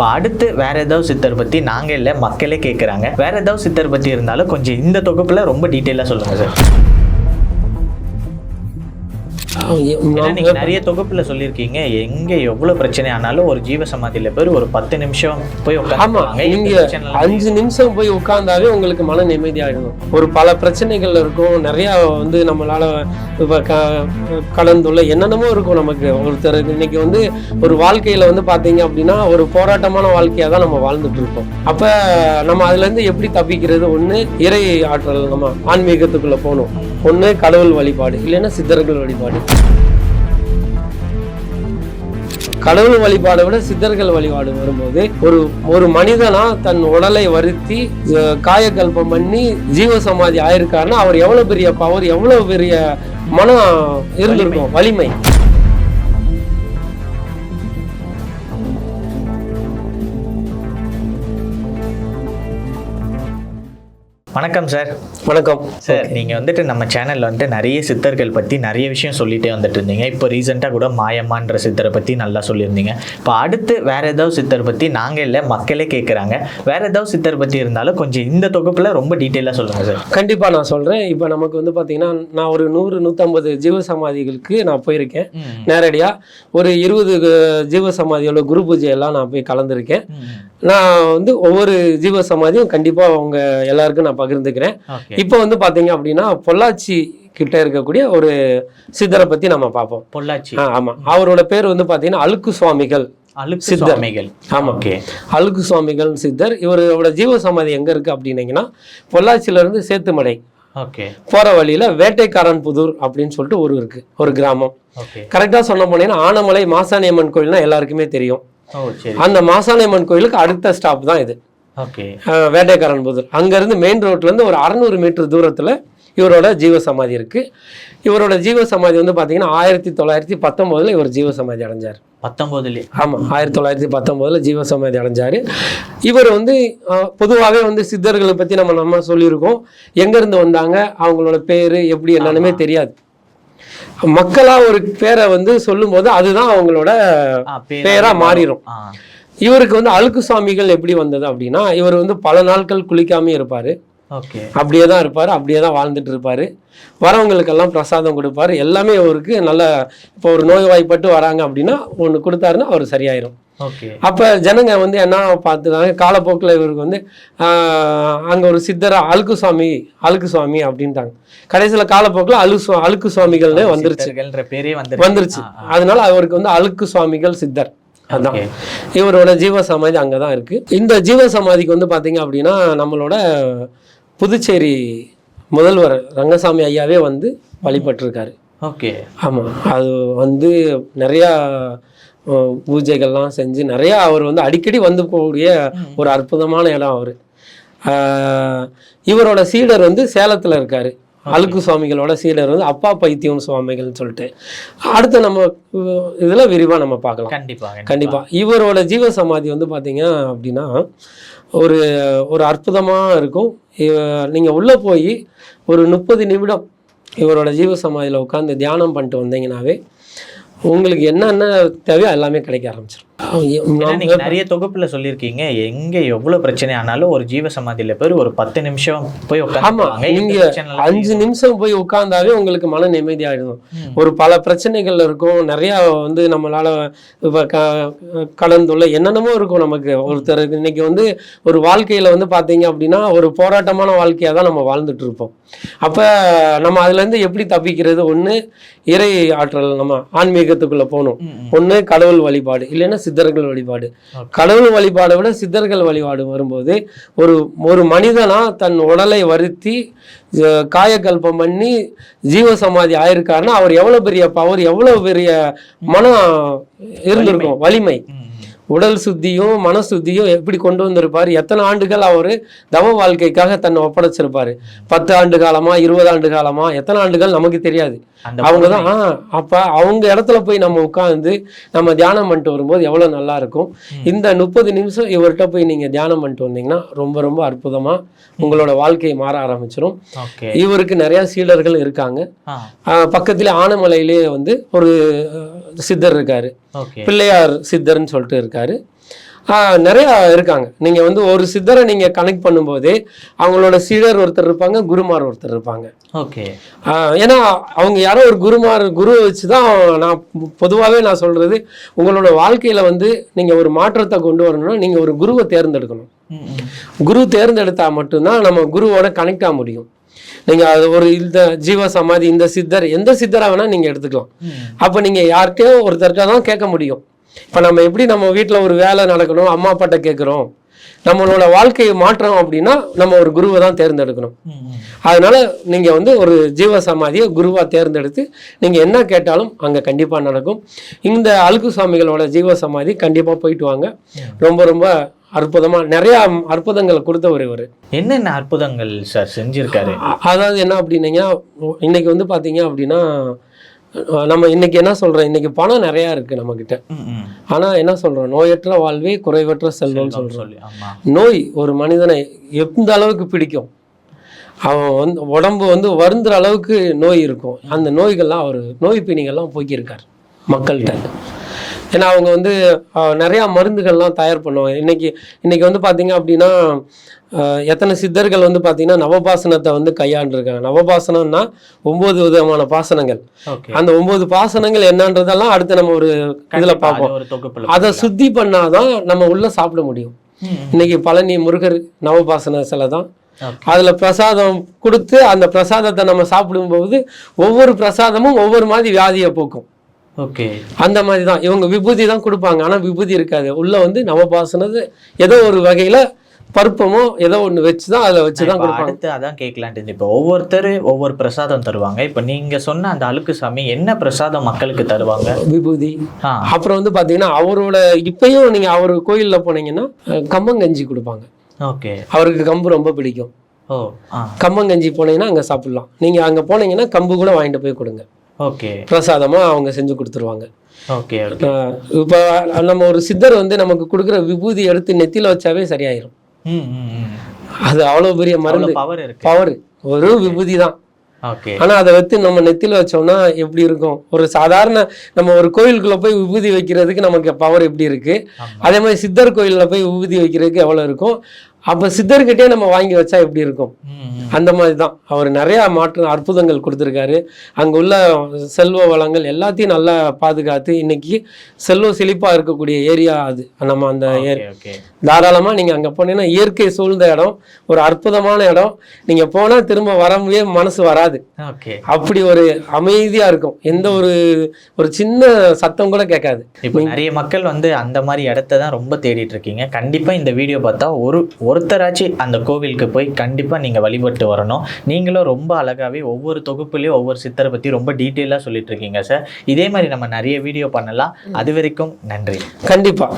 இப்போ அடுத்து வேற ஏதாவது சித்தர் பத்தி நாங்க இல்லை மக்களே கேட்குறாங்க வேற ஏதாவது சித்தர் பத்தி இருந்தாலும் கொஞ்சம் இந்த தொகுப்புல ரொம்ப டீட்டெயிலாக சொல்லுங்க சார் நீங்க நிறைய தொகுப்புல சொல்லியிருக்கீங்க. எங்க எவ்வளவு பிரச்சனை ஆனாலும் ஒரு ஜீவ சமாதியில பேர் ஒரு பத்து நிமிஷம் போய் உட்காந்து நீங்க அஞ்சு நிமிஷம் போய் உட்கார்ந்தாவே உங்களுக்கு மன நிம்மதி ஆயிடும். ஒரு பல பிரச்சனைகள் இருக்கும். நிறைய வந்து நம்மளால இப்ப க- கடந்துள்ள என்னென்னமோ இருக்கும் நமக்கு. ஒருத்தருக்கு இன்னைக்கு வந்து ஒரு வாழ்க்கையில வந்து பாத்தீங்க அப்படின்னா ஒரு போராட்டமான வாழ்க்கையா தான் நம்ம வாழ்ந்துட்டு இருக்கோம் அப்ப நம்ம அதுல இருந்து எப்படி தப்பிக்கிறது? ஒண்ணு இறை ஆற்றல் நம்ம ஆன்மீகத்துக்குள்ள போகணும். ஒண்ணு கடவுள் வழிபாடு இல்லைன்னா சித்தர்கள் வழிபாடு. கடவுள் வழிபாடை விட சித்தர்கள் வழிபாடு வரும்போது ஒரு ஒரு மனிதனா தன் உடலை வருத்தி காயக்கல்பம் பண்ணி ஜீவ சமாதி ஆயிருக்காருன்னா அவர் எவ்வளவு பெரிய பவர் எவ்வளவு பெரிய மனம் இருந்திருக்கும் வலிமை. வணக்கம் சார் வணக்கம். சார் நீங்க வந்துட்டு நம்ம சேனல்ல வந்துட்டு நிறைய சித்தர்கள் பத்தி நிறைய விஷயம் சொல்லிட்டே வந்துட்டு இருந்தீங்க இப்போ ரீசெண்டாக கூட மாயம்மான்ற சித்தரை பத்தி நல்லா சொல்லியிருந்தீங்க. இப்போ அடுத்து வேற ஏதாவது சித்தர் பத்தி நாங்க இல்ல மக்களே கேட்குறாங்க வேற ஏதாவது சித்தர் பத்தி இருந்தாலும் கொஞ்சம் இந்த தொகுப்புல ரொம்ப டீட்டெயிலாக சொல்லுங்க சார் கண்டிப்பா நான் சொல்றேன். இப்போ நமக்கு வந்து பாத்தீங்கன்னா நான் ஒரு நூறு நூத்தம்பது ஜீவ சமாதிகளுக்கு நான் போயிருக்கேன். நேரடியா ஒரு இருபது ஜீவ சமாதியோட குரு பூஜை எல்லாம் நான் போய் கலந்துருக்கேன். நான் வந்து ஒவ்வொரு ஜீவ சமாதியும் கண்டிப்பா அவங்க எல்லாருக்கும் நான் பகிர்ந்துக்கிறேன். இப்போ வந்து பாத்தீங்க அப்படின்னா பொள்ளாச்சி கிட்ட இருக்கக்கூடிய ஒரு சித்தரை பத்தி நம்ம பார்ப்போம். பொள்ளாச்சி. ஆமா. அவரோட பேர் வந்து பாத்தீங்கன்னா அழுக்கு சுவாமிகள் அழுக்கு சித்தர். சுவாமிகள். ஆமா. ஓகே. அழுக்கு சுவாமிகள் சித்தர். இவரோட ஜீவ சமாதி எங்க இருக்கு அப்படின்னீங்கன்னா பொள்ளாச்சியில இருந்து சேத்துமடை ஓகே. போற வழியில வேட்டைக்காரன் புதூர் அப்படின்னு சொல்லிட்டு ஒரு இருக்கு ஒரு கிராமம். கரெக்டா சொன்ன போனீங்கன்னா ஆனமலை மாசாணியம்மன் கோயில்னா எல்லாருக்குமே தெரியும். அந்த மாசாணியம்மன் கோயிலுக்கு அடுத்த ஸ்டாப் தான் இது. வேட்டைக்காரன் புதூர் அங்கேருந்து மெயின் ரோட்லேருந்து ஒரு அறநூறு மீட்டர் தூரத்தில் இவரோட ஜீவ சமாதி இருக்கு. இவரோட ஜீவ சமாதி வந்து பார்த்தீங்கன்னா ஆயிரத்தி தொள்ளாயிரத்தி பத்தொம்போதில் இவர் ஜீவ சமாதி அடைஞ்சார். பத்தொன்பதுலேயே ஆமாம் ஆயிரத்தி தொள்ளாயிரத்தி பத்தொம்போதில் ஜீவ சமாதி அடைஞ்சார். இவர் வந்து பொதுவாகவே வந்து சித்தர்களை பற்றி நம்ம நம்ம சொல்லியிருக்கோம். எங்கேருந்து வந்தாங்க அவங்களோட பேர் எப்படி என்னன்னுமே தெரியாது. மக்களாக ஒரு பேரை வந்து சொல்லும்போது அதுதான் அவங்களோட ஆ, பேரா பேரா மாறிடும். இவருக்கு வந்து அழுக்கு சுவாமிகள் எப்படி வந்தது அப்படின்னா இவர் வந்து பல நாட்கள் குளிக்காம இருப்பாரு. அப்படியே தான் இருப்பாரு அப்படியே தான் வாழ்ந்துட்டு இருப்பாரு. வரவங்களுக்கெல்லாம் பிரசாதம் கொடுப்பாரு. எல்லாமே அவருக்கு நல்ல இப்போ ஒரு நோய்வாய்ப்பட்டு வராங்க அப்படின்னா ஒன்று கொடுத்தாருன்னா அவர் சரியாயிரும். அப்போ ஜனங்க வந்து என்ன பார்த்துனாங்க காலப்போக்கில் இவருக்கு வந்து அங்கே ஒரு சித்தர் அழுக்கு சுவாமி அழுக்கு சுவாமி அப்படின்ட்டாங்க. கடைசியில் காலப்போக்கில் அழு சு- அழுக்கு சுவாமிகள்னே வந்துருச்சு. வந்துருச்சு. அதனால அவருக்கு வந்து அழுக்கு சுவாமிகள் சித்தர். அதான். இவரோட ஜீவ சமாதி அங்கே தான் இருக்கு. இந்த ஜீவ சமாதிக்கு வந்து பார்த்தீங்க அப்படின்னா நம்மளோட புதுச்சேரி முதல்வர் ரங்கசாமி ஐயாவே வந்து வழிபட்டிருக்காரு. ஓகே. ஆமாம் அது வந்து நிறையா பூஜைகள்லாம் செஞ்சு நிறையா அவர் வந்து அடிக்கடி வந்து போகக்கூடிய ஒரு அற்புதமான இடம் அவர். இவரோட சீடர் வந்து சேலத்தில் இருக்காரு. அழுக்கு சுவாமிகளோட சீடர் வந்து அப்பா பைத்தியம் சுவாமிகள்னு சொல்லிட்டு. அடுத்து நம்ம இதுல விரிவா நம்ம பார்க்கலாம். கண்டிப்பா கண்டிப்பா. இவரோட ஜீவ சமாதி வந்து பாத்தீங்க அப்படின்னா ஒரு ஒரு அற்புதமா இருக்கும். இவ- நீங்க உள்ள போய் ஒரு முப்பது நிமிடம் இவரோட ஜீவ சமாதியில உட்காந்து தியானம் பண்ணிட்டு வந்தீங்கன்னாவே உங்களுக்கு என்னென்ன தேவையோ எல்லாமே கிடைக்க ஆரம்பிச்சிடும் நீங்க நிறைய தொகுப்புல சொல்லியிருக்கீங்க. எங்க எவ்வளவு பிரச்சனை ஆனாலும் ஒரு ஜீவ சமாதியில பேர் ஒரு பத்து நிமிஷம் போய் உட்காந்து நீங்க அஞ்சு நிமிஷம் போய் உட்கார்ந்தாவே உங்களுக்கு மன நிம்மதி. ஒரு பல பிரச்சனைகள் இருக்கும். நிறைய வந்து நம்மளால இப்ப க- கடந்துள்ள என்னென்னமோ இருக்கும் நமக்கு. ஒருத்தருக்கு இன்னைக்கு வந்து ஒரு வாழ்க்கையில வந்து பாத்தீங்க அப்படின்னா ஒரு போராட்டமான வாழ்க்கையா தான் நம்ம வாழ்ந்துட்டு இருப்போம். அப்ப நம்ம அதுல இருந்து எப்படி தப்பிக்கிறது? ஒண்ணு இறை ஆற்றல் நம்ம ஆன்மீகத்துக்குள்ள போகணும். ஒண்ணு கடவுள் வழிபாடு. இல்லைன்னா சித்தர்கள் வழிபாடு. கடவுள் வழிபாடை விட சித்தர்கள் வழிபாடு வரும்போது ஒரு ஒரு மனிதனா தன் உடலை வருத்தி காயக்கல்பம் பண்ணி ஜீவ சமாதி ஆயிருக்காருன்னா அவர் எவ்வளவு பெரிய பவர் எவ்வளவு பெரிய மனம் இருந்திருக்கும் வலிமை. உடல் சுத்தியும் மன சுத்தியும் எப்படி கொண்டு வந்திருப்பாரு? எத்தனை ஆண்டுகள் அவரு தவ வாழ்க்கைக்காக தன்னை ஒப்படைச்சிருப்பாரு? பத்து ஆண்டு காலமா இருபது ஆண்டு காலமா எத்தனை ஆண்டுகள் நமக்கு தெரியாது. அவங்க தான் அப்ப அவங்க இடத்துல போய் நம்ம உட்கார்ந்து நம்ம தியானம் பண்ணிட்டு வரும்போது எவ்வளவு நல்லா இருக்கும். இந்த முப்பது நிமிஷம் இவர்கிட்ட போய் நீங்க தியானம் பண்ணிட்டு வந்தீங்கன்னா ரொம்ப ரொம்ப அற்புதமா உங்களோட வாழ்க்கை மாற ஆரம்பிச்சிடும் இவருக்கு நிறைய சீடர்கள் இருக்காங்க. பக்கத்துல ஆனமலையிலேயே வந்து ஒரு சித்தர் இருக்காரு. பிள்ளையார் சித்தர்னு சொல்லிட்டு இருக்காரு. நிறைய இருக்காங்க. நீங்க வந்து ஒரு சித்தரை நீங்க கனெக்ட் பண்ணும்போது அவங்களோட சீடர் ஒருத்தர் இருப்பாங்க குருமார் ஒருத்தர் இருப்பாங்க. ஓகே ஏன்னா அவங்க யாரோ ஒரு குருமார் குருவை வச்சு தான் நான் பொதுவாகவே நான் சொல்றது உங்களோட வாழ்க்கையில வந்து நீங்க ஒரு மாற்றத்தை கொண்டு வரணும்னா நீங்க ஒரு குருவை தேர்ந்தெடுக்கணும். குரு தேர்ந்தெடுத்தா மட்டும்தான் நம்ம குருவோட கனெக்ட் ஆக முடியும். நீங்க அது ஒரு இந்த ஜீவ சமாதி இந்த சித்தர் எந்த சித்தரா வேணா நீங்க எடுத்துக்கலாம். அப்ப நீங்க யார்கிட்டயோ ஒருத்தர்கிட்ட தான் கேட்க முடியும். இப்ப நம்ம எப்படி நம்ம வீட்ல ஒரு வேலை நடக்கணும் அம்மா அப்பாட்ட கேட்குறோம் நம்மளோட வாழ்க்கையை மாற்றோம் அப்படின்னா நம்ம ஒரு குருவை தான் தேர்ந்தெடுக்கணும். அதனால நீங்க வந்து ஒரு ஜீவ சமாதியை குருவா தேர்ந்தெடுத்து நீங்க என்ன கேட்டாலும் அங்க கண்டிப்பா நடக்கும். இந்த அழுக்கு சுவாமிகளோட ஜீவ சமாதி கண்டிப்பா போயிட்டு வாங்க. ரொம்ப ரொம்ப அற்புதமா நிறைய அற்புதங்களை கொடுத்தவர் இவர். என்னென்ன அற்புதங்கள் சார் செஞ்சிருக்காரு? அதாவது என்ன அப்படின்னீங்கன்னா இன்னைக்கு வந்து பாத்தீங்க அப்படின்னா நம்ம இன்னைக்கு என்ன சொல்றோம்? இன்னைக்கு பணம் நிறைய இருக்கு நம்ம கிட்ட ம், ம். ஆனா என்ன சொல்றோம்? நோயற்ற வாழ்வே குறைவற்ற செல்வம் சொல்றோம். சொல்லி ஆமா. நோய் ஒரு மனிதனை எந்த அளவுக்கு பிடிக்கும்? அவன் வந்து உடம்பு வந்து வருந்துற அளவுக்கு நோய் இருக்கும். அந்த நோய்கள்லாம் அவர் நோய் பிணிகள்லாம் போக்கியிருக்கார் மக்கள்கிட்ட. ஏன்னா அவங்க வந்து நிறையா மருந்துகள்லாம் தயார் பண்ணுவாங்க. இன்னைக்கு இன்னைக்கு வந்து பார்த்தீங்க அப்படின்னா எத்தனை சித்தர்கள் வந்து பார்த்தீங்கன்னா நவபாசனத்தை வந்து கையாண்டிருக்காங்க. நவபாசனம்னா ஒன்பது விதமான பாசனங்கள். அந்த ஒன்பது பாசனங்கள் என்னன்றதெல்லாம் அடுத்து நம்ம ஒரு இதில் பார்ப்போம். அதை சுத்தி பண்ணாதான் நம்ம உள்ள சாப்பிட முடியும். இன்னைக்கு பழனி முருகர் நவபாசன சிலை தான். அதுல பிரசாதம் கொடுத்து அந்த பிரசாதத்தை நம்ம சாப்பிடும்போது ஒவ்வொரு பிரசாதமும் ஒவ்வொரு மாதிரி வியாதியை போக்கும். ஓகே. அந்த மாதிரி தான் இவங்க விபூதி தான் கொடுப்பாங்க. ஆனா விபூதி இருக்காது. உள்ள வந்து நவபாசனது ஏதோ ஒரு வகையில பருப்பமோ ஏதோ ஒண்ணு வச்சு தான் அதில் வச்சு தான் அடுத்து அதான் கேட்கலான்ட்டு. இப்போ ஒவ்வொருத்தர் ஒவ்வொரு பிரசாதம் தருவாங்க. இப்போ நீங்க சொன்ன அந்த அழுக்கு சாமி என்ன பிரசாதம் மக்களுக்கு தருவாங்க? விபூதி. அப்புறம் வந்து பாத்தீங்கன்னா அவரோட இப்பயும் நீங்க அவர் கோயில்ல போனீங்கன்னா அஹ், கம்பங்கஞ்சி கொடுப்பாங்க. ஓகே. அவருக்கு கம்பு ரொம்ப பிடிக்கும். ஓ ஆ. கம்பங்கஞ்சி போனீங்கன்னா அங்க சாப்பிடலாம். நீங்க அங்க போனீங்கன்னா கம்பு கூட வாங்கிட்டு போய் கொடுங்க. ஓகே. பிரசாதமா அவங்க செஞ்சு கொடுத்துருவாங்க. ஓகே இப்ப நம்ம ஒரு சித்தர் வந்து நமக்கு கொடுக்குற விபூதி எடுத்து நெத்தியில வச்சாவே சரியாயிரும். அது அவ்வளவு பெரிய மருந்து. பவர் பவர் ஒரு விபூதி தான் ஆனா அதை வச்சு நம்ம நெத்தியில வச்சோம்னா எப்படி இருக்கும்? ஒரு சாதாரண நம்ம ஒரு கோயிலுக்குள்ள போய் விபூதி வைக்கிறதுக்கு நமக்கு பவர் எப்படி இருக்கு. அதே மாதிரி சித்தர் கோயில்ல போய் விபூதி வைக்கிறதுக்கு எவ்வளவு இருக்கும்? அப்ப சித்தர்கிட்டே நம்ம வாங்கி வச்சா எப்படி இருக்கும்? அந்த மாதிரி தான் அவர் நிறைய மாற்று அற்புதங்கள் கொடுத்துருக்காரு. அங்க உள்ள செல்வ வளங்கள் எல்லாத்தையும் நல்லா பாதுகாத்து இன்னைக்கு செல்வ செழிப்பா இருக்கக்கூடிய ஏரியா அது. நம்ம அந்த ஏரி ஓகே ஓகே. தாராளமா நீங்க அங்க போனீங்கன்னா இயற்கை சூழ்ந்த இடம் ஒரு அற்புதமான இடம். நீங்க போனா திரும்ப வரவே மனசு வராது. அப்படி ஒரு அமைதியா இருக்கும். எந்த ஒரு ஒரு சின்ன சத்தம் கூட கேட்காது. இப்போ நிறைய மக்கள் வந்து அந்த மாதிரி இடத்த தான் ரொம்ப தேடிட்டு இருக்கீங்க. கண்டிப்பா இந்த வீடியோ பார்த்தா ஒரு ஒருத்தராச்சும் அந்த கோவிலுக்கு போய் கண்டிப்பா நீங்க வழிபட்டு வரணும். நீங்களும் ரொம்ப அழகாவே ஒவ்வொரு தொகுப்புலயும் ஒவ்வொரு சித்தரை பத்தி ரொம்ப டீட்டெயிலாக சொல்லிட்டு இருக்கீங்க சார். இதே மாதிரி நம்ம நிறைய வீடியோ பண்ணலாம். அது வரைக்கும் நன்றி. கண்டிப்பா.